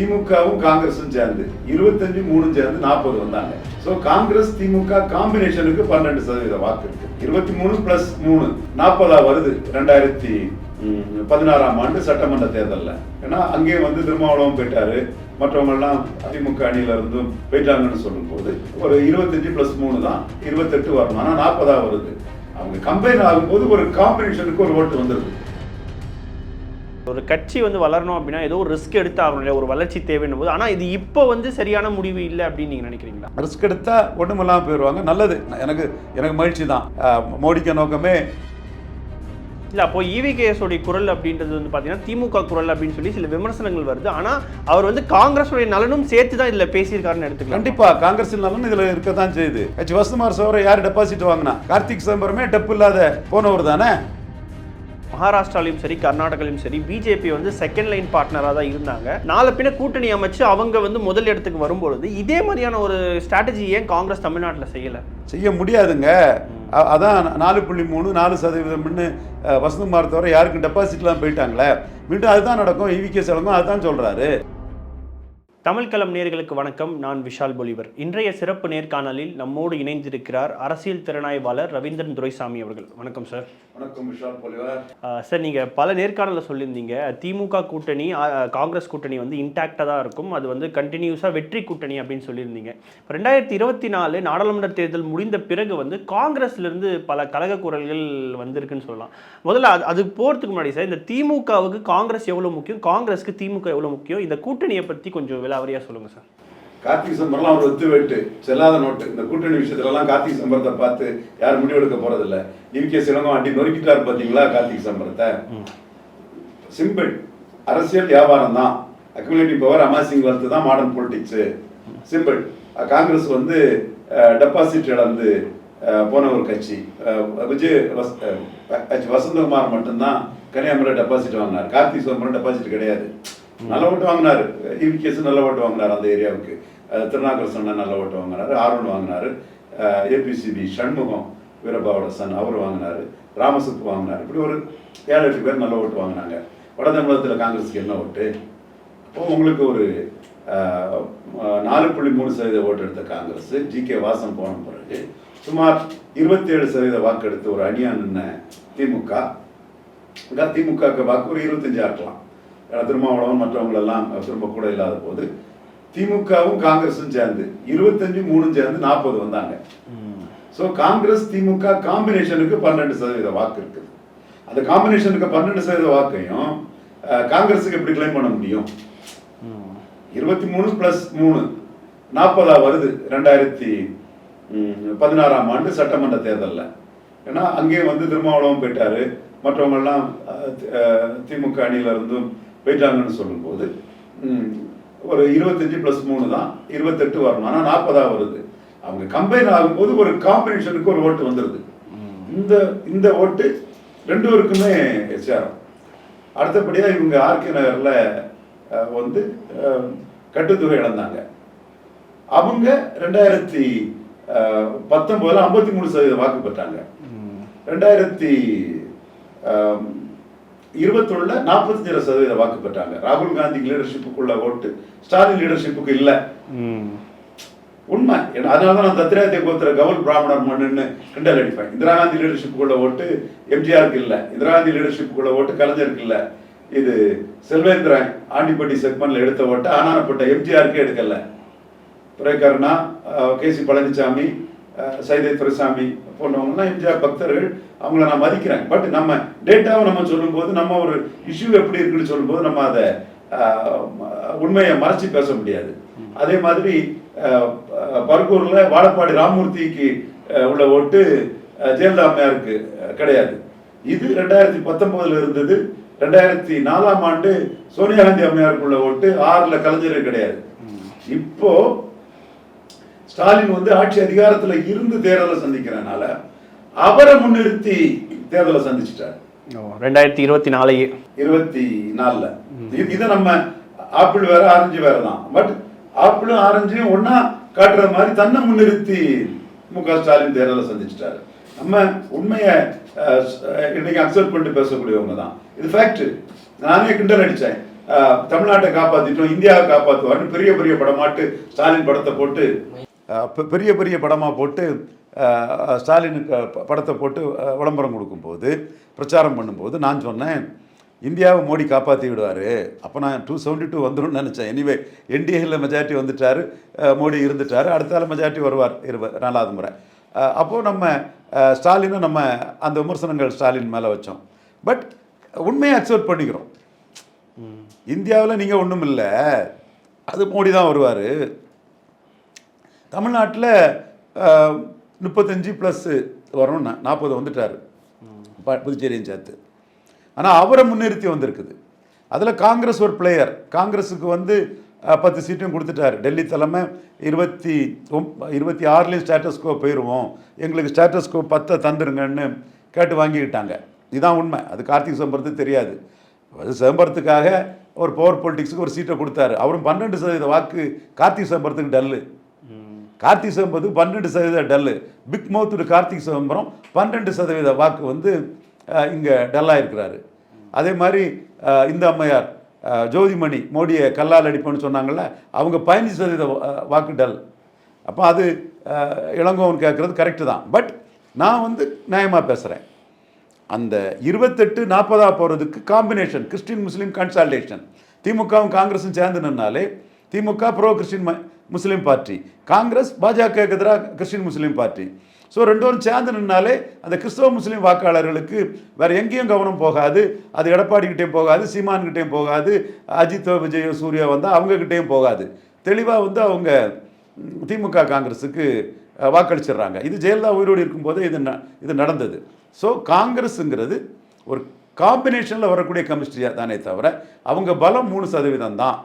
திமுகவும் காங்கிரஸும் சேர்ந்து இருபத்தஞ்சு மூணும் சேர்ந்து நாற்பது வந்தாங்க. ஸோ காங்கிரஸ் திமுக காம்பினேஷனுக்கு பன்னெண்டு சதவீத வாக்கு இருக்கு. இருபத்தி மூணு பிளஸ் மூணு நாற்பதா வருது. ரெண்டாயிரத்தி பதினாறாம் ஆண்டு சட்டமன்ற தேர்தலில். ஏன்னா அங்கேயும் வந்து திருமாவளவம் போயிட்டாரு. மற்றவங்கெல்லாம் அதிமுக அணியில இருந்தும் போயிட்டாங்கன்னு சொல்லும்போது ஒரு இருபத்தஞ்சு பிளஸ் மூணு தான். இருபத்தெட்டு வரணும் ஆனால் நாற்பதா வருது. அவங்க கம்பைன் ஆகும்போது ஒரு காம்பினேஷனுக்கு ஒரு ஓட்டு வந்துருது. ஒரு கட்சி வந்து வளரணும் அப்படின்னா ஏதோ ஒரு ரிஸ்க் எடுத்து ஆகணும் இல்லையா ஒரு வளர்ச்சி தேவைன்னும் போது ஆனால் இது இப்போ வந்து சரியான முடிவு இல்லை அப்படின்னு நீங்கள் நினைக்கிறீங்களா? ரிஸ்க் எடுத்தா ஒண்ணுமில்லாம போயிடுவாங்க நல்லது. எனக்கு எனக்கு மகிழ்ச்சி தான். மோடிக்கு நோக்கமே. இல்லை அப்போ E இவிகேஎஸோடைய குரல் அப்படின்றது வந்து பார்த்தீங்கன்னா திமுக குரல் அப்படின்னு சொல்லி சில விமர்சனங்கள் வருது. ஆனால் அவர் வந்து காங்கிரஸுடைய நலனும் சேர்த்து தான் இதில் பேசியிருக்காருன்னு எடுத்துக்கலாம்? கண்டிப்பா. காங்கிரஸ் நலன் இதுல இருக்க தான் செய்யுது. ஹெச் வசந்தகுமார் சோரை யார் டெபாசிட் வாங்கினா? கார்த்திக் சிதம்பரமே டெப் இல்லாத போனவர் தானே? மகாராஷ்டிராலையும் சரி கர்நாடகாலையும் சரி பிஜேபி வந்து செகண்ட் லைன் பார்ட்னராக தான் இருந்தாங்க. நாலு பின்ன கூட்டணி அமைச்சு அவங்க வந்து முதல் இடத்துக்கு வரும்பொழுது இதே மாதிரியான ஒரு ஸ்ட்ராட்டஜி ஏன் காங்கிரஸ் தமிழ்நாட்டில் செய்யலை? செய்ய முடியாதுங்க. அதான் நாலு புள்ளி மூணு நாலு சதவீதம்னு அஹ், வசந்தகுமார் தவிர யாருக்கும் டெபாசிட்லாம் போயிட்டாங்களே. மீண்டும் அதுதான் நடக்கும். இவிகே செலவும் அதுதான் சொல்கிறாரு தமிழ்களம் நேர்களுக்கு வணக்கம். நான் விஷால் பொலிவர். இன்றைய சிறப்பு நேர்காணலில் நம்மோடு இணைந்திருக்கிறார் அரசியல் திறனாய்வாளர் ரவீந்திரன் துரைசாமி அவர்கள். வணக்கம் சார். வணக்கம் விஷால் பொலிவார். சார் நீங்கள் பல நேர்காணலில் சொல்லியிருந்தீங்க. திமுக கூட்டணி காங்கிரஸ் கூட்டணி வந்து இன்டாக்டாக தான் இருக்கும். அது வந்து கண்டினியூஸாக வெற்றி கூட்டணி அப்படின்னு சொல்லியிருந்தீங்க. ரெண்டாயிரத்தி இருபத்தி நாலு நாடாளுமன்ற தேர்தல் முடிந்த பிறகு வந்து காங்கிரஸ்லேருந்து பல கழக குரல்கள் வந்திருக்குன்னு சொல்லலாம். முதல்ல அது அது போகிறதுக்கு முன்னாடி சார் இந்த திமுகவுக்கு காங்கிரஸ் எவ்வளோ முக்கியம்? காங்கிரஸ்க்கு திமுக எவ்வளோ முக்கியம்? இந்த கூட்டணியை பற்றி கொஞ்சம் விலாவரியாக சொல்லுங்கள் சார். கார்த்திக் சம்பர்லாம் ஒரு ஒத்து வெட்டு செல்லாத நோட்டு. இந்த கூட்டணி விஷயத்துலலாம் கார்த்திக் சம்பரத்தை பார்த்து யாரும் முடிவெடுக்க போறதில்ல. இவிகே சிலங்கம் அடி நொறுக்கிட்டார் பாத்தீங்களா கார்த்திக் சம்பரத்தை? சிம்பிள். அரசியல் வியாபாரம் தான் அக்யூமுலேட்டிவ் பவர் அமாசிங் வெல்த் தான் மாடர்ன் பொலிட்டிக்ஸ் சிம்பிள் காங்கிரஸ் வந்து டெபாசிட் இழந்து போன ஒரு கட்சி. விஜய். வசந்தகுமார் மட்டும்தான் கன்னியாகுமரி டெபாசிட் வாங்கினார். கார்த்திக் சிதம்பரம் டெபாசிட் கிடையாது. நல்ல ஓட்டு வாங்கினாரு. இவிகேஸ் நல்ல ஓட்டு வாங்கினார் அந்த ஏரியாவுக்கு. அஹ், திருநாகர் நல்ல ஓட்டு வாங்கினாரு ஆர்வன் வாங்கினாரு. ஏபிசிபி சண்முகம் வீரபாவோட சன் அவர் வாங்கினாரு ராமசுப்பு வாங்கினார். இப்படி ஒரு ஏழு எட்டு பேர் நல்ல ஓட்டு வாங்கினாங்க. வட தமிழகத்தில் காங்கிரஸுக்கு என்ன ஓட்டு? இப்போ உங்களுக்கு ஒரு நாலு புள்ளி மூணு சதவீத ஓட்டு எடுத்த காங்கிரஸ் ஜி கே வாசன் போன பிறகு சுமார் இருபத்தேழு சதவீத வாக்கு எடுத்து ஒரு அணியா நின்ன திமுக. வாக்கு ஒரு இருபத்தஞ்சா இருக்கலாம். திருமாவளவன் மற்றவங்களெல்லாம் திரும்ப கூட இல்லாத போது திமுகவும் காங்கிரஸும் சேர்ந்து இருபத்தஞ்சு மூணும் சேர்ந்து நாற்பது வந்தாங்க. ஸோ காங்கிரஸ் திமுக காம்பினேஷனுக்கு பன்னெண்டு சதவீத வாக்கு இருக்குது. அந்த காம்பினேஷனுக்கு பன்னெண்டு சதவீத வாக்கையும் காங்கிரஸுக்கு எப்படி கிளைம் பண்ண முடியும்? இருபத்தி மூணு பிளஸ் மூணு. நாற்பதா வருது ரெண்டாயிரத்தி பதினாறாம் ஆண்டு சட்டமன்ற தேர்தலில். ஏன்னா அங்கேயும் வந்து திருமாவளவன் போயிட்டாரு. மற்றவங்க எல்லாம் அஹ், தி- அஹ், திமுக அணியில இருந்தும் போயிட்டாங்கன்னு சொல்லும்போது ஒரு இருபத்தஞ்சு பிளஸ் மூணு தான் இருபத்தெட்டு வரணும் ஆனால் நாற்பதா வருது. அவங்க கம்பைன் ஆகும்போது ஒரு காம்பினேஷனுக்கு ஒரு ஓட்டு வந்துருது. இந்த இந்த ஓட்டு ரெண்டு பேருக்குமே சேரும் அடுத்தபடியா இவங்க ஆர்கே நகர்ல வந்து கட்டுத்தொகை இழந்தாங்க. அவங்க ரெண்டாயிரத்தி அஹ், பத்தொன்பதுல ஐம்பத்தி மூணு சதவீத வாக்கு பெற்றாங்க. ரெண்டாயிரத்தி இருபத்தொன்னுல நாற்பத்தஞ்சு சதவீத வாக்கு பெற்றாங்க. ராகுல் காந்தி லீடர்ஷிப்புக்குள்ள ஓட்டு. ஸ்டாலின் லீடர்ஷிப்புக்கு இல்லை. உண்மை. அதனால தான் நான் தத்திராயத்தை கோத்திர கவுல் பிராமணர் மண்ணுன்னு கிண்டல் அடிப்பேன். இந்திரா காந்தி லீடர்ஷிப்புக்குள்ள ஓட்டு எம்ஜிஆருக்கு இல்லை. இந்திரா காந்தி லீடர்ஷிப்புக்குள்ள ஓட்டு கலைஞருக்கு இல்லை. இது செல்வேந்திரன் ஆண்டிப்பட்டி செக்மெண்ட்ல எடுத்த ஓட்டு ஆனானப்பட்ட எம்ஜிஆருக்கே எடுக்கல. துரைக்கருணா கே சி பழனிசாமி சைதை துரைசாமி போன்றவங்கலாம் எம்ஜிஆர் பக்தர்கள் அவங்கள நான் மதிக்கிறேன். பட் நம்ம டேட்டாவை நம்ம சொல்லும்போது நம்ம ஒரு இஷ்யூ எப்படி இருக்குன்னு சொல்லும்போது நம்ம அதை உண்மையை மறைச்சி பேச முடியாது. அதே மாதிரி பர்கூரில் வாழப்பாடி ராமமூர்த்திக்கு உள்ள ஓட்டு ஜெயலலிதா அம்மையாருக்கு கிடையாது. இது ரெண்டாயிரத்தி பத்தொன்பதுல இருந்தது. ரெண்டாயிரத்தி நாலாம் ஆண்டு சோனியா காந்தி அம்மையாருக்குள்ள ஓட்டு ஆறுல கலைஞருக்கு கிடையாது. இப்போ ஸ்டாலின் வந்து ஆட்சி அதிகாரத்துல இருந்து தேர்தலை சந்திக்கிறனால அவரை முன்னிறுத்தி தேர்தலை சந்திச்சிட்டார். ரெண்டாயிரத்தி இருபத்தி நாலையே இருபத்தி நாலுல. இது- நம்ம ஆப்பிள் வேற ஆரஞ்சு வேற தான். பட் ஆப்பிளும் ஆரஞ்சையும் ஒண்ணா காட்டுற மாதிரி தன்னை முன்னிறுத்தி மு க ஸ்டாலின் தேர்தலை சந்திச்சிட்டாரு. நம்ம உண்மையை இன்னைக்கு அக்செப்ட் பண்ணிட்டு பேசக்கூடியவங்க தான். இது ஃபேக்ட் நானே கிண்டல் அஹ், தமிழ்நாட்டை காப்பாத்திட்டோம் இந்தியாவை காப்பாற்றுவார்னு பெரிய பெரிய படமாட்டு ஸ்டாலின் படத்தை போட்டு பெரிய பெரிய படமாக போட்டு ஸ்டாலினுக்கு படத்தை போட்டு விளம்பரம் கொடுக்கும்போது பிரச்சாரம் பண்ணும்போது நான் சொன்னேன் இந்தியாவை மோடி காப்பாற்றி விடுவார். அப்போ நான் டூ செவன்டி டூ வந்துடும்னு நினச்சேன் எனிவே என்டிஏல மெஜாரிட்டி வந்துட்டார். மோடி இருந்துட்டார். அடுத்தால மெஜாரிட்டி வருவார். இருவ நாலாவது முறை. அப்போது நம்ம ஸ்டாலினை நம்ம அந்த விமர்சனங்கள் ஸ்டாலின் மேலே வச்சோம். பட் உண்மையை அக்செப்ட் பண்ணிக்கிறோம். இந்தியாவில் நீங்கள் ஒன்றும் இல்லை அது மோடி தான் வருவார். தமிழ்நாட்டில் முப்பத்தஞ்சு ப்ளஸ் வரும் நாற்பது வந்துட்டார். புதுச்சேரியும் சேர்த்து. ஆனால் அவரை முன்னிறுத்தி வந்திருக்குது. அதில் காங்கிரஸ் ஒரு பிளேயர் காங்கிரஸுக்கு வந்து பத்து சீட்டும் கொடுத்துட்டாரு. டெல்லி தலைமை இருபத்தி இருபத்தி ஆறுலேயும் ஸ்டேட்டஸ்கோ போயிடுவோம் எங்களுக்கு ஸ்டேட்டஸ்கோ பத்தை தந்துருங்கன்னு கேட்டு வாங்கிக்கிட்டாங்க. இதுதான் உண்மை. அது கார்த்திக் சிதம்பரத்துக்கு தெரியாது. அது சிதம்பரத்துக்காக ஒரு பவர் பொலிட்டிக்ஸுக்கு ஒரு சீட்டை கொடுத்தாரு. அவரும் பன்னெண்டு சதவீத வாக்கு கார்த்திக் சிதம்பரத்துக்கு டல்லு. கார்த்திக் சிதம்பரத்துக்கு பன்னெண்டு சதவீத dull. Big mouth Karthik Chidambaram பன்னெண்டு சதவீத வாக்கு வந்து இங்கே டல்லாக இருக்கிறாரு அதே மாதிரி இந்த அம்மையார் ஜோதிமணி மோடியை கல்லால் அடிப்போன்னு சொன்னாங்கல்ல அவங்க பதினஞ்சு சதவீத வாக்கு டல். அப்போ அது இளங்கோவன் கேட்குறது கரெக்டு தான். பட் நான் வந்து நியாயமாக பேசுகிறேன் அந்த இருபத்தெட்டு நாற்பதாக போகிறதுக்கு காம்பினேஷன் கிறிஸ்டின் முஸ்லீம் கன்சால்டேஷன் திமுகவும் காங்கிரஸும் சேர்ந்து நின்னாலே DMK bro Christian Muslim party. Congress BJP எதிராக கிறிஸ்டின் முஸ்லீம் பார்ட்டி. ஸோ ரெண்டும் சேர்ந்து நின்னாலே அந்த கிறிஸ்தவ முஸ்லீம் வாக்காளர்களுக்கு வேறு எங்கேயும் கவனம் போகாது. அது எடப்பாடிக்கிட்டேயும் போகாது சீமான்கிட்டேயும் போகாது. அஜித் விஜய் சூர்யா வந்தால் அவங்கக்கிட்டேயும் போகாது. தெளிவாக வந்து அவங்க திமுக காங்கிரஸுக்கு வாக்களிச்சிடுறாங்க. இது ஜெயலலிதா உயிரோடு இருக்கும்போது இது ந- இது நடந்தது. ஸோ காங்கிரஸுங்கிறது ஒரு காம்பினேஷனில் வரக்கூடிய கெமிஸ்ட்ரியாக தானே தவிர அவங்க பலம் மூணு சதவீதம் தான்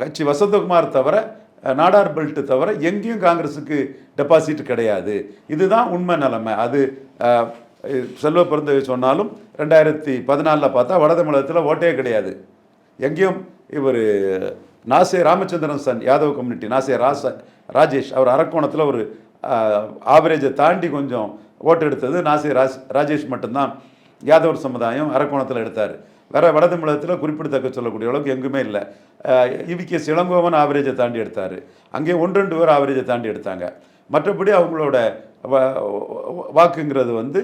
ஹெச் வசந்தகுமார் தவிர நாடார் பெல்ட்டு தவிர எங்கேயும் காங்கிரஸுக்கு டெபாசிட் கிடையாது. இதுதான் உண்மை நிலைமை. அது செல்வ பிறந்த சொன்னாலும் ரெண்டாயிரத்தி பதினாலில் பார்த்தா வட தமிழகத்தில் ஓட்டே கிடையாது. எங்கேயும் இவர் நாசே ராமச்சந்திரன் சன் யாதவ் கம்யூனிட்டி நாசே ராச ராஜேஷ் அவர் அரக்கோணத்தில் ஒரு ஆவரேஜை தாண்டி கொஞ்சம் ஓட்டு எடுத்தது நாசே ராஜ் ராஜேஷ் மட்டும்தான். யாதவர் சமுதாயம் அரக்கோணத்தில் எடுத்தார். வேற வட தமிழகத்தில் குறிப்பிடத்தக்க சொல்லக்கூடிய அளவுக்கு எங்குமே இல்லை. இவிகே சிலங்கோவன் ஆவரேஜை தாண்டி எடுத்தார். அங்கே ஒன்று ரெண்டு பேர் ஆவரேஜை தாண்டி எடுத்தாங்க. மற்றபடி அவங்களோட வாக்குங்கிறது வந்து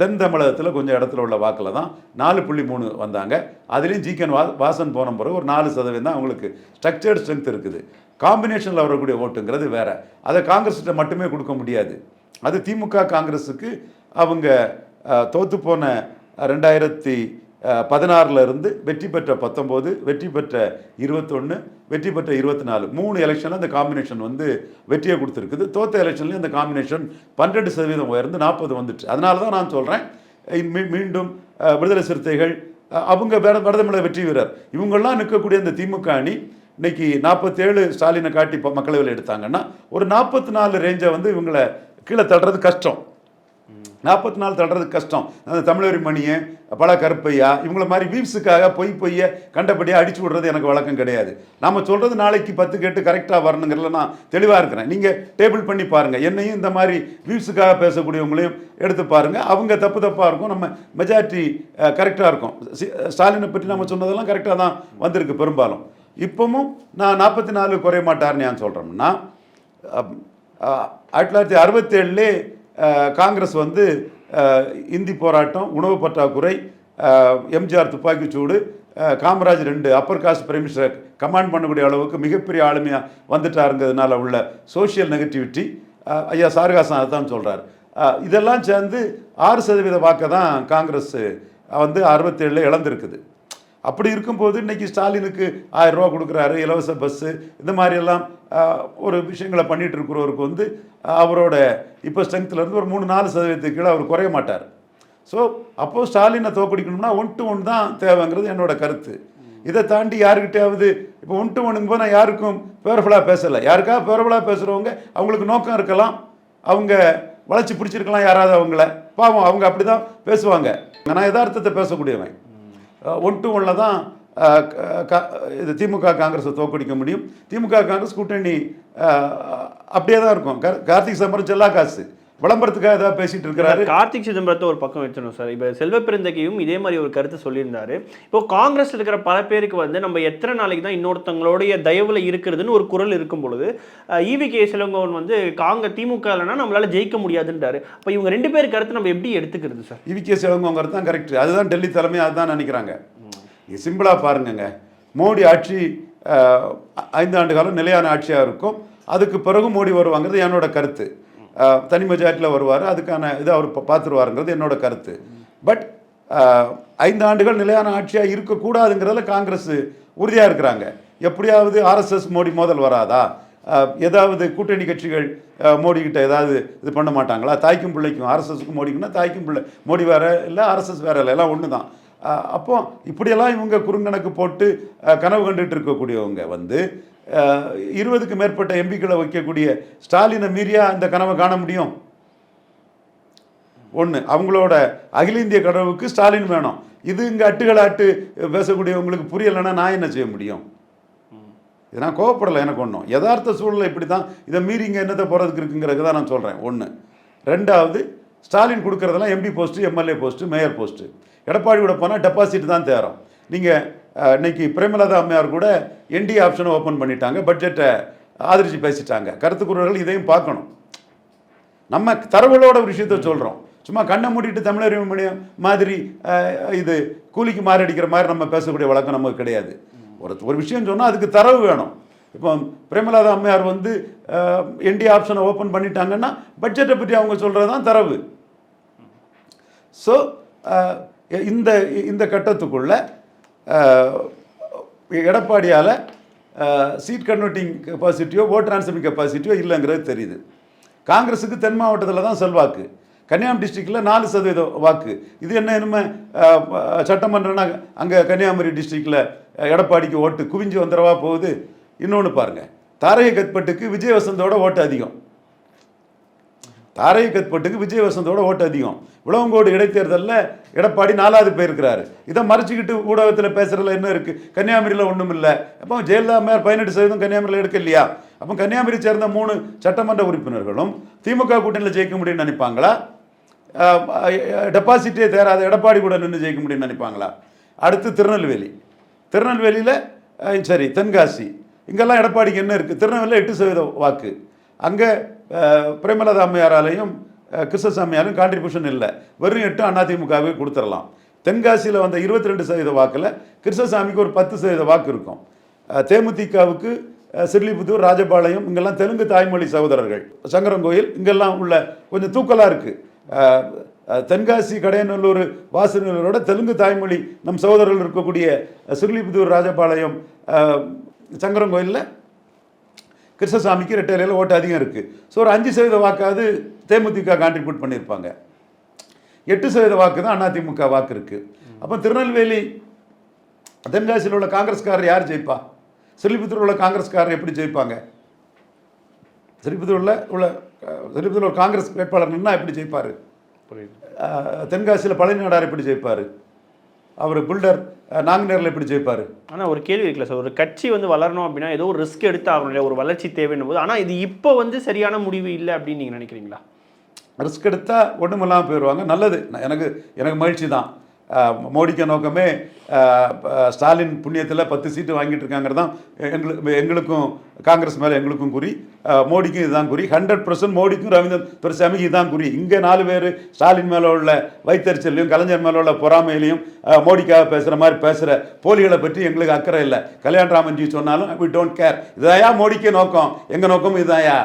தென் தமிழகத்தில் கொஞ்சம் இடத்துல உள்ள வாக்கில் தான் நாலு புள்ளி மூணு வந்தாங்க. அதுலேயும் ஜிகன் வா வாசன் போன பிறகு ஒரு நாலு சதவீதம் தான் அவங்களுக்கு ஸ்ட்ரக்சர்டு ஸ்ட்ரென்த் இருக்குது. காம்பினேஷனில் வரக்கூடிய ஓட்டுங்கிறது வேறு. அதை காங்கிரஸ்கிட்ட மட்டுமே கொடுக்க முடியாது. அது திமுக காங்கிரஸுக்கு அவங்க தோற்று போன ரெண்டாயிரத்தி பதினாறுல இருந்து வெற்றி பெற்ற பத்தொம்போது வெற்றி பெற்ற இருபத்தொன்று வெற்றி பெற்ற இருபத்தி நாலு மூணு எலெக்ஷனில் அந்த காம்பினேஷன் வந்து வெற்றியை கொடுத்துருக்குது. தோத்த எலெக்ஷன்லேயும் அந்த காம்பினேஷன் பன்னெண்டு சதவீதம் உயர்ந்து நாற்பது வந்துட்டு அதனால தான் நான் சொல்கிறேன் மீண்டும் விடுதலை சிறுத்தைகள் அவங்க வேற வடதமிழ வெற்றி வீரர் இவங்கெல்லாம் நிற்கக்கூடிய அந்த திமுக அணி இன்னைக்கு நாற்பத்தேழு ஸ்டாலினை காட்டி இப்போ மக்களவையில் எடுத்தாங்கன்னா ஒரு நாற்பத்தி நாலு ரேஞ்சை வந்து இவங்களை கீழே தள்ளுறது கஷ்டம். நாற்பத்தி நாள் தடுறது கஷ்டம். அந்த தமிழரி மணியை பல கருப்பையா இவங்கள மாதிரி வீவ்ஸுக்காக பொய் பொய்ய கண்டபடியாக அடிச்சு விடுறது எனக்கு வழக்கம் கிடையாது. நம்ம சொல்கிறது நாளைக்கு பத்து கேட்டு கரெக்டாக வரணுங்கிறதுல நான் தெளிவாக இருக்கிறேன். நீங்கள் டேபிள் பண்ணி பாருங்கள் என்னையும் இந்த மாதிரி வீவ்ஸுக்காக பேசக்கூடியவங்களையும் எடுத்து பாருங்கள் அவங்க தப்பு தப்பாக இருக்கும். நம்ம மெஜாரிட்டி கரெக்டாக இருக்கும். ஸ்டாலினை பற்றி நம்ம சொன்னதெல்லாம் கரெக்டாக தான் வந்திருக்கு பெரும்பாலும். இப்பவும் நான் நாற்பத்தி நாலு குறைய மாட்டார்னு ஏன் சொல்கிறோம்னா ஆயிரத்தி தொள்ளாயிரத்தி அறுபத்தேழுலே காங்கிரஸ் வந்து இந்தி போராட்டம் உணவு பற்றாக்குறை எம்ஜிஆர் துப்பாக்கிச்சூடு சூடு காமராஜ் ரெண்டு upper caste prime minister command பண்ணக்கூடிய அளவுக்கு மிகப்பெரிய ஆளுமையாக வந்துட்டாருங்கிறதுனால உள்ள சோஷியல் நெகட்டிவிட்டி ஐயா சாரகாசன் தான் சொல்கிறார் இதெல்லாம் சேர்ந்து ஆறு சதவீத வாக்கை தான் காங்கிரஸ் வந்து அறுபத்தேழில் இழந்திருக்குது. அப்படி இருக்கும்போது இன்னைக்கு ஸ்டாலினுக்கு ஆயிரம் ரூபா கொடுக்குறாரு இலவச பஸ்ஸு இந்த மாதிரி எல்லாம் ஒரு விஷயங்களை பண்ணிகிட்டு இருக்கிறவருக்கு வந்து அவரோட இப்போ ஸ்ட்ரென்த்லேருந்து ஒரு மூணு நாலு சதவீதத்துக்கு கீழே அவர் குறைய மாட்டார். ஸோ அப்போது ஸ்டாலினை தோக்கடிக்கணும்னா ஒன் டு ஒன் தான் தேவைங்கிறது என்னோட கருத்து. இதை தாண்டி யாருக்கிட்டையாவது இப்போ ஒன் டு ஒன்னுங்க போது நான் யாருக்கும் ஃபேவரபுளாக பேசலை. யாருக்காக ஃபேவரபுளாக பேசுகிறவங்க அவங்களுக்கு நோக்கம் இருக்கலாம். அவங்க வளர்ச்சி பிடிச்சிருக்கலாம் யாராவது அவங்கள. பாவம் அவங்க அப்படி தான் பேசுவாங்க. நான் யதார்த்தத்தை பேசக்கூடியவன். ஒன் டு ஒன்ல தான் க- இது திமுக காங்கிரஸை தோக்கடிக்க முடியும். திமுக காங்கிரஸ் கூட்டணி அப்படியே தான் இருக்கும். கார்த்திக் சம்பரம் செல்லா காசு. விளம்பரத்துக்காக ஏதாவது பேசிட்டு இருக்கிறாரு. கார்த்திக் சிதம்பரத்தை ஒரு பக்கம் வச்சிடணும் சார். இப்போ செல்வ இதே மாதிரி ஒரு கருத்து சொல்லியிருந்தாரு. இப்போ காங்கிரஸ் இருக்கிற பல பேருக்கு வந்து நம்ம எத்தனை நாளைக்கு தான் இன்னொருத்தங்களுடைய தயவுல இருக்கிறதுன்னு ஒரு குரல் இருக்கும் பொழுது ஈவி கே சிலங்கோவன் வந்து காங்க திமுக இல்லைன்னா நம்மளால ஜெயிக்க முடியாதுன்றாரு. அப்போ இவங்க ரெண்டு பேர் கருத்து நம்ம எப்படி எடுத்துக்கிறது சார்? இவிகே சிவங்கோங்கிறது தான் கரெக்ட் அதுதான் டெல்லி தலைமை அதுதான் நினைக்கிறாங்க. சிம்பிளாக பாருங்கங்க. மோடி ஆட்சி ஐந்து ஆண்டு காலம் நிலையான ஆட்சியாக இருக்கும். அதுக்கு பிறகு மோடி வருவாங்கிறது என்னோட கருத்து. தனி மெஜாரிட்டியில் வருவார். அதுக்கான இது அவர் பா- பார்த்துருவாருங்கிறது என்னோட கருத்து. பட் ஐந்து ஆண்டுகள் நிலையான ஆட்சியாக இருக்கக்கூடாதுங்கிறதுல காங்கிரஸ் உறுதியாக இருக்கிறாங்க. எப்படியாவது ஆர்எஸ்எஸ் மோடி மோதல் வராதா? ஏதாவது கூட்டணி கட்சிகள் மோடிக்கிட்ட மோடி ஏதாவது இது பண்ண மாட்டாங்களா? தாய்க்கும் பிள்ளைக்கும் ஆர்எஸ்எஸ்க்கும் மோடிக்குன்னா தாய்க்கும் பிள்ளை மோடி வேற இல்லை ஆர்எஸ்எஸ் வேற இல்லை எல்லாம் ஒன்று தான் அப்போ இப்படியெல்லாம் இவங்க குறுங்கணக்கு போட்டு கனவு கண்டுட்டு இருக்கக்கூடியவங்க வந்து இருபதுக்கு மேற்பட்ட எம்பிக்களை வைக்கக்கூடிய ஸ்டாலினை மீறியா இந்த கனவை காண முடியும்? ஒன்று அவங்களோட அகில இந்திய கனவுக்கு ஸ்டாலின் வேணும். இது இங்கே அட்டுகளாட்டு பேசக்கூடியவங்களுக்கு புரியலைன்னா நான் என்ன செய்ய முடியும்? இது நான் கோவப்படலை எனக்கு ஒன்றும் யதார்த்த சூழ்நிலை இப்படி தான் இதை மீறி இங்கே என்னத்தை போகிறதுக்கு இருக்குங்கிறது தான் நான் சொல்கிறேன் ஒன்று ரெண்டாவது Stalin கொடுக்குறதெல்லாம் MP post MLA post mayor post Edappadi கூட போனால் டெபாசிட் தான் தேரும். நீங்கள் இன்னைக்கு பிரேமலதா அம்மையார் கூட என்டி ஆப்ஷனை ஓப்பன் பண்ணிட்டாங்க பட்ஜெட்டை ஆதரித்து பேசிட்டாங்க. கருத்துக்குறவர்கள் இதையும் பார்க்கணும். நம்ம தரவுகளோட ஒரு விஷயத்த சொல்கிறோம் சும்மா கண்ணை மூடிட்டு தமிழர் மணியம் மாதிரி இது கூலிக்கு மாறடிக்கிற மாதிரி நம்ம பேசக்கூடிய வழக்கம் நமக்கு கிடையாது. ஒரு ஒரு விஷயம் சொன்னால் அதுக்கு தரவு வேணும். இப்போ பிரேமலாதா அம்மையார் வந்து என்டி ஆப்ஷனை ஓப்பன் பண்ணிட்டாங்கன்னா பட்ஜெட்டை பற்றி அவங்க சொல்கிறது தான் தரவு ஸோ இந்த இந்த கட்டத்துக்குள்ள எடப்பாடியால் சீட் கன்வெர்ட்டிங் கெப்பாசிட்டியோ ஓட் ட்ரான்ஸ்ஃபரிங் கெப்பாசிட்டியோ இல்லைங்கிறது தெரியுது. காங்கிரஸுக்கு தென் மாவட்டத்தில் தான் செல்வாக்கு. கன்னியாகுமரி டிஸ்ட்ரிக்டில் நாலு சதவீத வாக்கு. இது என்ன இனிமே சட்டமன்றம்னா அங்கே கன்னியாகுமரி டிஸ்ட்ரிக்டில் எடப்பாடிக்கு ஓட்டு குவிஞ்சு வந்துடவா போகுது. இன்னொன்று பாருங்கள் தாரகை கத்பட்டுக்கு விஜய் வசந்தோட ஓட்டு அதிகம். தாரை கற்பட்டுக்கு விஜய் வசந்தோட ஓட்டு அதிகம். விளவங்கோடு இடைத்தேர்தலில் எடப்பாடி நாலாவது போயிருக்கிறாரு. இதை மறைச்சிக்கிட்டு ஊடகத்தில் பேசுறதுல என்ன இருக்குது கன்னியாகுமரியில் ஒன்றும் இல்லை. அப்போ ஜெயலலிதா மேயர் பதினெட்டு சதவீதம் கன்னியாகுமரியில் எடுக்க இல்லையா அப்போ கன்னியாகுமரி சேர்ந்த மூணு சட்டமன்ற உறுப்பினர்களும் திமுக கூட்டணியில் ஜெயிக்க முடியும்னு நினைப்பாங்களா? டெபாசிட்டே தேராத எடப்பாடி கூட நின்று ஜெயிக்க முடியும்னு நினைப்பாங்களா? அடுத்து திருநெல்வேலி. திருநெல்வேலியில் சரி தென்காசி. இங்கெல்லாம் எடப்பாடிக்கு என்ன இருக்குது திருநெல்வேலியில் எட்டு சதவீத வாக்கு. அங்கே பிரேமலதா அம்மையாராலையும் கிருஷ்ணசாமியாரும் கான்ட்ரிபியூஷன் இல்லை. வெறும் எட்டு அதிமுகவே கொடுத்துடலாம் தென்காசியில் வந்த இருபத்தி ரெண்டு சதவீத வாக்கில் கிருஷ்ணசாமிக்கு ஒரு பத்து சதவீத வாக்கு இருக்கும். தேமுதிகவுக்கு சிறுலிபுத்தூர் ராஜபாளையம் இங்கெல்லாம் தெலுங்கு தாய்மொழி சகோதரர்கள். சங்கரங்கோயில் இங்கெல்லாம் உள்ள கொஞ்சம் தூக்கலாக இருக்குது தென்காசி கடையநல்லூர் வாசநல்லூரோட தெலுங்கு தாய்மொழி நம் சகோதரர்கள் இருக்கக்கூடிய அஹ், சிறுலிபுத்தூர் ராஜபாளையம் சங்கரங்கோயிலில் கிருஷ்ணசாமிக்கு ரெட்டையில ஓட்டு அதிகம் இருக்குது ஸோ ஒரு அஞ்சு சதவீத வாக்காவது தேமுதிக கான்ட்ரிபியூட் பண்ணியிருப்பாங்க. எட்டு சதவீத வாக்கு தான் அதிமுக வாக்கு இருக்குது அப்போ திருநெல்வேலி தென்காசியில் உள்ள காங்கிரஸ்காரர் யார் ஜெயிப்பா? ஸ்ரீபுத்தூர் உள்ள காங்கிரஸ்காரர் எப்படி ஜெயிப்பாங்க? ஸ்ரீபுத்தூரில் உள்ள ஸ்ரீபுத்தூரில் ஒரு காங்கிரஸ் வேட்பாளர் நின்னா எப்படி ஜெயிப்பார்? தென்காசியில் பழனி நாடார் எப்படி ஜெயிப்பார்? அவர் பில்டர் நாங்குநேரில் எப்படி ஜெயிப்பார்? ஆனால் ஒரு கேள்வி இருக்குல்ல சார். ஒரு கட்சி வந்து வளரணும் அப்படின்னா ஏதோ ஒரு ரிஸ்க் எடுத்து ஆகணும் இல்லையா? ஒரு வளர்ச்சி தேவைன்னும் போது ஆனால் இது இப்போ வந்து சரியான முடிவு இல்லை அப்படின்னு நீங்கள் நினைக்கிறீங்களா? ரிஸ்க் எடுத்தால் ஒன்றுமில்லாமல் போயிடுவாங்க நல்லது. எனக்கு எனக்கு மகிழ்ச்சி தான். மோடிக்கு நோக்கமே ஸ்டாலின் புண்ணியத்தில் பத்து சீட்டு வாங்கிட்டு இருக்காங்கிறது தான் எங்களுக்கு எங்களுக்கும் காங்கிரஸ் மேலே எங்களுக்கும் குறி. மோடிக்கும் இதுதான் குறி. ஹண்ட்ரட் பர்சன்ட் மோடிக்கும் ரவீந்திரன் துரைசாமிக்கு இதுதான் குறி. இங்கே நாலு பேர் ஸ்டாலின் மேலே உள்ள வைத்தறிச்சலையும் கலைஞர் மேலே உள்ள பொறாமையிலையும் மோடிக்காக பேசுகிற மாதிரி பேசுகிற போலிகளை பற்றி எங்களுக்கு அக்கறை இல்லை. கல்யாணராமன்ஜி சொன்னாலும் வி டோன்ட் கேர் இதாயா மோடிக்கே நோக்கம்? எங்கள் நோக்கமும் இதுதாயா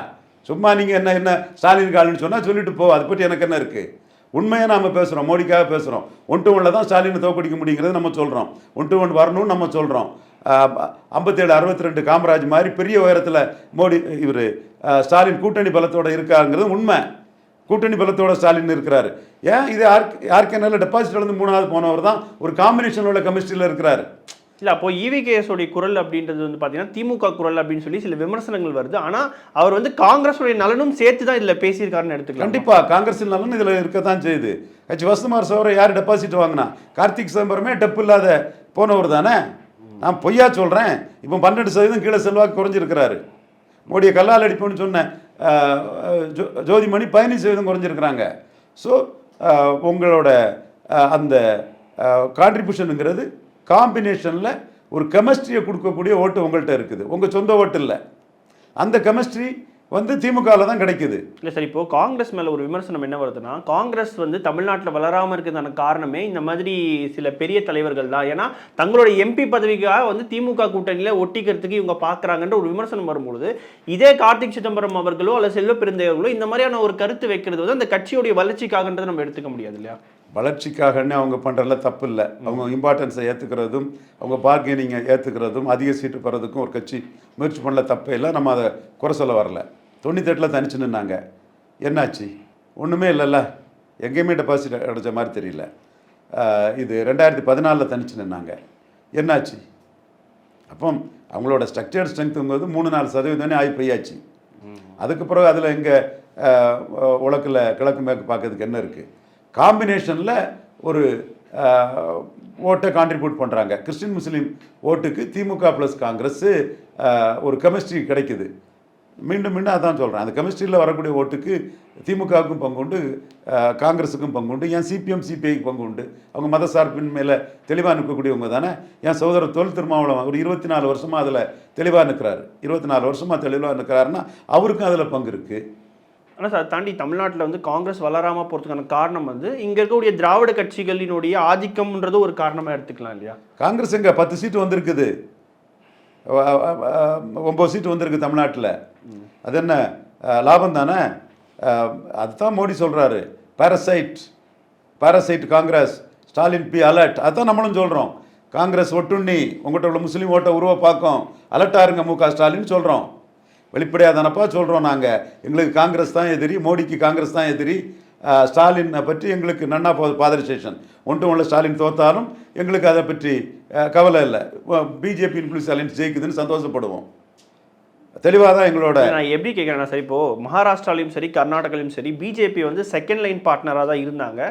சும்மா நீங்கள் என்ன என்ன ஸ்டாலின் காலன்னு சொன்னால் சொல்லிட்டு போ. அதை பற்றி எனக்கு என்ன இருக்குது உண்மையை நாம் பேசுகிறோம் மோடிக்காக பேசுகிறோம் ஒன் டு ஒன்ல தான் ஸ்டாலினை தோக்கடிக்க முடியுங்கிறது நம்ம சொல்கிறோம் ஒன் டு ஒன் வரணும்னு நம்ம சொல்கிறோம் ஐம்பத்தேழு அறுபத்தி ரெண்டு காமராஜ் மாதிரி பெரிய உயரத்தில் மோடி இவர் ஸ்டாலின் கூட்டணி பலத்தோட இருக்காருங்கிறது உண்மை. கூட்டணி பலத்தோட ஸ்டாலின் இருக்கிறார். ஏன்? இது யாருக்கு யாருக்கென்னால டெபாசிட்லேருந்து மூணாவது போனவர் தான். ஒரு காம்பினேஷன் உள்ள கமிஸ்ட்ரியில் இருக்கிறார். இல்லை அப்போ இவிகேஎஸோடைய குரல் அப்படின்றது வந்து பார்த்தீங்கன்னா திமுக குரல் அப்படின்னு சொல்லி சில விமர்சனங்கள் வருது. ஆனால் அவர் வந்து காங்கிரஸுடைய நலனும் சேர்த்து தான் இதில் பேசியிருக்காருன்னு எடுத்துக்கலாம். கண்டிப்பாக காங்கிரஸின் நலன் இருக்க தான் செய்யுது. ஹெச் வசந்தகுமார் சோரை யார் டெபாசிட் வாங்கினா? கார்த்திக் சிதம்பரமே டெப் இல்லாத போனவர் தானே? நான் பொய்யா சொல்கிறேன் இப்போ பன்னெண்டு சதவீதம் கீழே செல்வாக்கு குறைஞ்சிருக்கிறாரு. மோடியை கல்லால் அடிப்போம்னு சொன்ன ஜோ- ஜோதிமணி பதினஞ்சு சதவீதம் குறைஞ்சிருக்கிறாங்க. ஸோ உங்களோட அந்த கான்ட்ரிபியூஷனுங்கிறது காம்பினேஷனில் ஒரு கெமிஸ்ட்ரியை கொடுக்கக்கூடிய ஓட்டு உங்கள்கிட்ட இருக்குது. உங்கள் சொந்த ஓட்டு இல்லை அந்த கெமிஸ்ட்ரி வந்து திமுகவில் தான் கிடைக்குது. இல்லை சார் இப்போ காங்கிரஸ் மேலே ஒரு விமர்சனம் என்ன வருதுன்னா காங்கிரஸ் வந்து தமிழ்நாட்டில் வளராமல் இருக்கிறதான காரணமே இந்த மாதிரி சில பெரிய தலைவர்கள் தான். ஏன்னா தங்களுடைய எம்பி பதவிக்காக வந்து திமுக கூட்டணியில் ஒட்டிக்கிறதுக்கு இவங்க பார்க்குறாங்கன்ற ஒரு விமர்சனம் வரும்பொழுது இதே கார்த்திக் சிதம்பரம் அவர்களோ அல்ல செல்வ பெருந்தையர்களோ இந்த மாதிரியான ஒரு கருத்து வைக்கிறது வந்து அந்த கட்சியுடைய வளர்ச்சிக்காகன்றதை நம்ம எடுத்துக்க முடியாது இல்லையா? வளர்ச்சிக்காகன்னு அவங்க பண்ணுறதுல தப்பு இல்லை. அவங்க இம்பார்ட்டன்ஸை ஏற்றுக்கிறதும் அவங்க பார்கெனிங்கை ஏற்றுக்கிறதும் அதிக சீட்டு பெறதுக்கும் ஒரு கட்சி முயற்சி பண்ணல தப்பே இல்லை. நம்ம அதை குறை சொல்ல வரல. தொண்ணூத்தெட்டில் தனிச்சு நின்னாங்க. என்னாச்சு? ஒன்றுமே இல்லைல்ல. எங்கேயுமே டெபாசிட் அடைச்ச மாதிரி தெரியல. இது ரெண்டாயிரத்தி பதினாலில் தனிச்சு நின்னாங்க. என்னாச்சு? அப்போ அவங்களோட ஸ்ட்ரக்சர் ஸ்ட்ரென்த்துங்கிறது மூணு நாலு சதவீதமே ஆகி போயாச்சு அதுக்கு பிறகு அதில் இங்கே உலக்கில் கிழக்கு மேற்கு பார்க்கறதுக்கு என்ன இருக்குது காம்பினேஷனில் ஒரு ஓட்டை கான்ட்ரிபியூட் பண்ணுறாங்க கிறிஸ்டின் முஸ்லீம் ஓட்டுக்கு திமுக ப்ளஸ் காங்கிரஸ் ஒரு கெமிஸ்ட்ரி கிடைக்குது. மீண்டும் மீண்டும் அதான் சொல்கிறேன் அந்த கெமிஸ்ட்ரியில் வரக்கூடிய ஓட்டுக்கு திமுகவுக்கும் பங்குண்டு காங்கிரஸுக்கும் பங்குண்டு ஏன் சிபிஎம் சிபிஐக்கு பங்குண்டு அவங்க மத சார்பின் மேலே தெளிவாக நிற்கக்கூடியவங்க தானே? என் சகோதரர் தொல் திருமாவளவன் ஒரு இருபத்தி நாலு வருஷமாக அதில் தெளிவாக நிற்கிறாரு. இருபத்தி நாலு வருஷமாக தெளிவாக நிற்கிறாருன்னா அவருக்கும் அதில் பங்கு இருக்குது ஆனால் சார் தாண்டி தமிழ்நாட்டில் வந்து காங்கிரஸ் வளராம போகிறதுக்கான காரணம் வந்து இங்க இருக்கக்கூடிய திராவிட கட்சிகளினுடைய ஆதிக்கம்ன்றது ஒரு காரணமா எடுத்துக்கலாம் இல்லையா? காங்கிரஸ் எங்க? பத்து சீட்டு வந்திருக்குது. ஒம்பது சீட்டு வந்திருக்கு தமிழ்நாட்டில். அது என்ன? லாபம் தானே? அதுதான் மோடி சொல்கிறாரு parasite parasite Congress. Stalin be alert அதான் நம்மளும் சொல்கிறோம் காங்கிரஸ் ஒட்டுண்ணி உங்கள்கிட்ட உள்ள முஸ்லீம் ஓட்டை உருவ பார்க்கும். அலர்ட்டாக இருங்க மு க. ஸ்டாலின் சொல்கிறோம் வெளிப்படையாக தானப்பா சொல்கிறோம் நாங்கள் எங்களுக்கு காங்கிரஸ் தான் எதிரி மோடிக்கு காங்கிரஸ் தான் எதிரி. ஸ்டாலினை பற்றி எங்களுக்கு நன்னா போகுது பாதரசேஷன். ஒன்று உள்ள ஸ்டாலின் தோத்தாலும் எங்களுக்கு அதை பற்றி கவலை இல்லை. பிஜேபி இன்க்ளூஸ் ஸ்டாலின் ஜெயிக்குதுன்னு சந்தோஷப்படுவோம். தெளிவாக தான் எங்களோட நான் எப்படி கேட்குறேன்னா சரி இப்போது மகாராஷ்டிராலையும் சரி கர்நாடகாலையும் சரி பிஜேபி வந்து செகண்ட் லைன் பார்ட்னராக தான் இருந்தாங்க.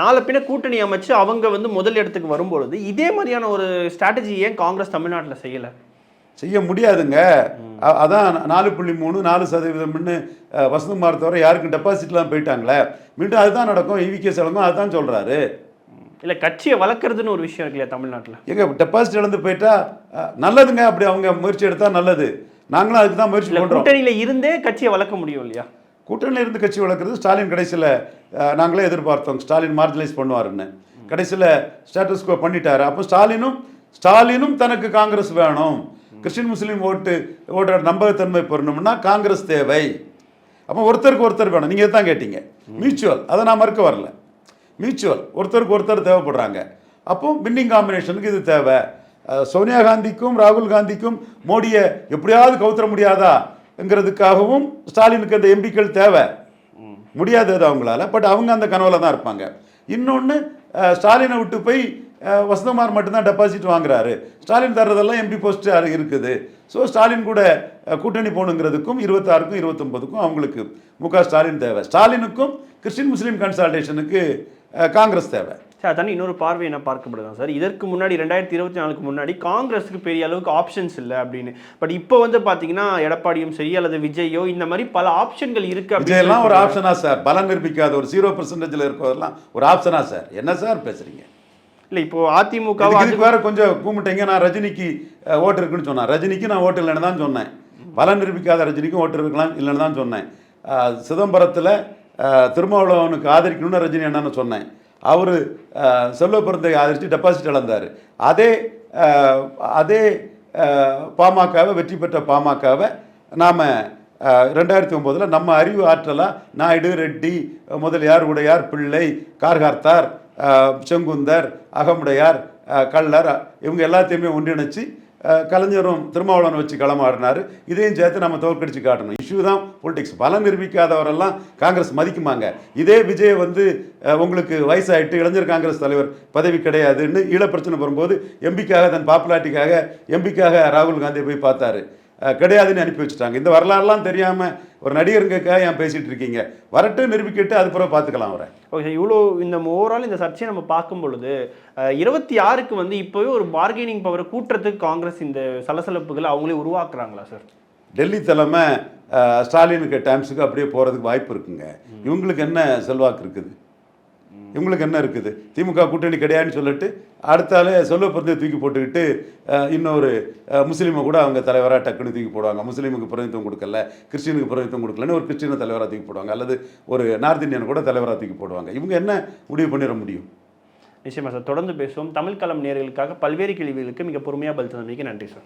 நாலு பின்ன கூட்டணி அமைச்சு அவங்க வந்து முதல் இடத்துக்கு வரும்பொழுது இதே மாதிரியான ஒரு ஸ்ட்ராட்டஜி ஏன் காங்கிரஸ் தமிழ்நாட்டில் செய்யலை? செய்ய முடியாதுங்க. அதான் நாலு புள்ளி மூணு நாலு சதவீதம்னு வசந்தகுமார் தவிர யாருக்கும் டெபாசிட்லாம் போயிட்டாங்களே. மீண்டும் அதுதான் நடக்கும். இவிகே செலங்கும் அதுதான் சொல்கிறாரு இல்லை கட்சியை வளர்க்குறதுன்னு ஒரு விஷயம் இருக்கு இல்லையா தமிழ்நாட்டில்? எங்க டெபாசிட் இழந்து போயிட்டா நல்லதுங்க. அப்படி அவங்க முயற்சி எடுத்தா நல்லது. நாங்களும் அதுக்கு தான் முயற்சி பண்றோம். கூட்டணியில இருந்தே கட்சியை வளர்க்க முடியும் இல்லையா? கூட்டணியில் இருந்து கட்சி வளர்க்குறது ஸ்டாலின் கடைசியில் நாங்களே எதிர்பார்த்தோம். ஸ்டாலின் மார்ஜினைஸ் பண்ணுவாருன்னு. கடைசியில் ஸ்டேட்டஸ் கோ பண்ணிட்டாரு. அப்போ ஸ்டாலினும் ஸ்டாலினும் தனக்கு காங்கிரஸ் வேணும். கிறிஸ்டின் முஸ்லீம் ஓட்டு ஓட்டோட நம்பகத்தன்மை பெறணும்னா காங்கிரஸ் தேவை. அப்போ ஒருத்தருக்கு ஒருத்தர் வேணும். நீங்கள் தான் கேட்டீங்க. மியூச்சுவல் அதை நான் மறுக்க வரல. மியூச்சுவல் ஒருத்தருக்கு ஒருத்தர் தேவைப்படுறாங்க. அப்போ வின்னிங் காம்பினேஷனுக்கு இது தேவை. சோனியா காந்திக்கும் ராகுல் காந்திக்கும் மோடியை எப்படியாவது கவுத்தர முடியாதாங்கிறதுக்காகவும் ஸ்டாலினுக்கு அந்த எம்பிக்கள் தேவை. முடியாது அது அவங்களால. பட் அவங்க அந்த கனவுல தான் இருப்பாங்க. இன்னொன்று ஸ்டாலினை விட்டு போய் வசந்தகுமார் மட்டும்தான் டெபாசிட் வாங்குறாரு. ஸ்டாலின் தர்றதெல்லாம் எம்பி போஸ்ட் இருக்குது. ஸோ ஸ்டாலின் கூட கூட்டணி போகணுங்கிறதுக்கும் இருபத்தாறுக்கும் இருபத்தொன்பதுக்கும் அவங்களுக்கு மு க ஸ்டாலின் தேவை. ஸ்டாலினுக்கும் கிறிஸ்டின் முஸ்லீம் கன்சல்டேஷனுக்கு காங்கிரஸ் தேவை. சார் தானே இன்னொரு பார்வை என்ன பார்க்கப்படுதான் சார்? இதற்கு முன்னாடி ரெண்டாயிரத்தி இருபத்தி நாலுக்கு முன்னாடி காங்கிரஸுக்கு பெரிய அளவுக்கு ஆப்ஷன்ஸ் இல்லை அப்படின்னு. பட் இப்போ வந்து பார்த்தீங்கன்னா எடப்பாடியும் சரி அல்லது விஜயோ இந்த மாதிரி பல ஆப்ஷன்கள் இருக்கு இதெல்லாம் ஒரு ஆப்ஷனா சார். பலன் நிரூபிக்காத ஒரு ஜீரோ பர்சன்டேஜில் இருக்கிறதெல்லாம் ஒரு ஆப்ஷனா சார். என்ன சார் பேசுறீங்க? இல்லை இப்போ அதிமுக வேற கொஞ்சம் கூமிட்டீங்க. நான் ரஜினிக்கு ஓட்டு இருக்குன்னு சொன்னேன் ரஜினிக்கு நான் ஓட்டு இல்லைன்னு தான் சொன்னேன். பலன் நிரூபிக்காத ரஜினிக்கும் ஓட்டு இருக்கலாம் இல்லைன்னு தான் சொன்னேன். சிதம்பரத்தில் திருமாவளவனுக்கு ஆதரிக்கணும்னு ரஜினி என்னன்னு சொன்னேன். அவர் செல்வ பிறந்தை ஆதரித்து டெபாசிட் இழந்தார். அதே அதே பாமகவை வெற்றி பெற்ற பாமகவை நாம் ரெண்டாயிரத்தி ஒம்போதில் நம்ம அறிவு ஆற்றலாக நாயுடு ரெட்டி முதலியார் உடையார் பிள்ளை கார்கார்த்தார் செங்குந்தர் அகமுடையார் கள்ளர் இவங்க எல்லாத்தையுமே ஒன்றிணைச்சு கலைஞரும் திருமாவளவன் வச்சு களமாடினார். இதையும் சேர்த்து நம்ம தோற்கடிச்சு காட்டணும். இஷ்யூ தான் பொலிட்டிக்ஸ் பலம் நிரூபிக்காதவரெல்லாம் காங்கிரஸ் மதிக்குமாங்க. இதே விஜய் வந்து உங்களுக்கு வயசாயிட்டு இளைஞர் காங்கிரஸ் தலைவர் பதவி கிடையாதுன்னு ஈழப்பிரச்சனை வரும்போது எம்பிக்காக தன் பாப்புலாரிட்டிக்காக எம்பிக்காக ராகுல் காந்தியை போய் பார்த்தாரு. கிடையாதுன்னு அனுப்பி வச்சுட்டாங்க. இந்த வரலாறுலாம் தெரியாமல் ஒரு நடிகருங்கக்காக ஏன் பேசிட்டு இருக்கீங்க? வரட்டு நிரூபிக்கிட்டு அது பிறகு பார்த்துக்கலாம் அவரை. ஓகே இவ்வளோ இந்த ஓவரால் இந்த சர்ச்சையை நம்ம பார்க்கும் பொழுது இருபத்தி ஆறுக்கு வந்து இப்போவே ஒரு பார்கெனிங் பவரை கூட்டுறதுக்கு காங்கிரஸ் இந்த சலசலப்புகளை அவங்களே உருவாக்குறாங்களா சார் டெல்லி தலைமை ஸ்டாலினுக்கு டைம்ஸுக்கு அப்படியே போகிறதுக்கு வாய்ப்பு இருக்குங்க. இவங்களுக்கு என்ன செல்வாக்கு இருக்குது? இவங்களுக்கு என்ன இருக்குது? திமுக கூட்டணி கிடையாதுன்னு சொல்லிட்டு அடுத்த ஆளே செல்வ தூக்கி போட்டுக்கிட்டு இன்னொரு முஸ்லீமை கூட அவங்க தலைவராக டக்குன்னு தூக்கி போடுவாங்க. முஸ்லீமுக்கு பிரதிநிதித்துவம் கொடுக்கல கிறிஸ்டினுக்கு பிரதிநிதித்துவம் கொடுக்கலன்னு ஒரு கிறிஸ்டினை தலைவராக தூக்கி போடுவாங்க. அல்லது ஒரு நார்த் இந்தியன் கூட தலைவராக தூக்கி போடுவாங்க. இவங்க என்ன முடிவு பண்ணிட முடியும்? நிச்சயமாக சார். தொடர்ந்து பேசுவோம். தமிழ் களம் நேர்களுக்காக பல்வேறு கேள்விகளுக்கு மிக பொறுமையாக பதில் தந்தமைக்கு நன்றி சார்.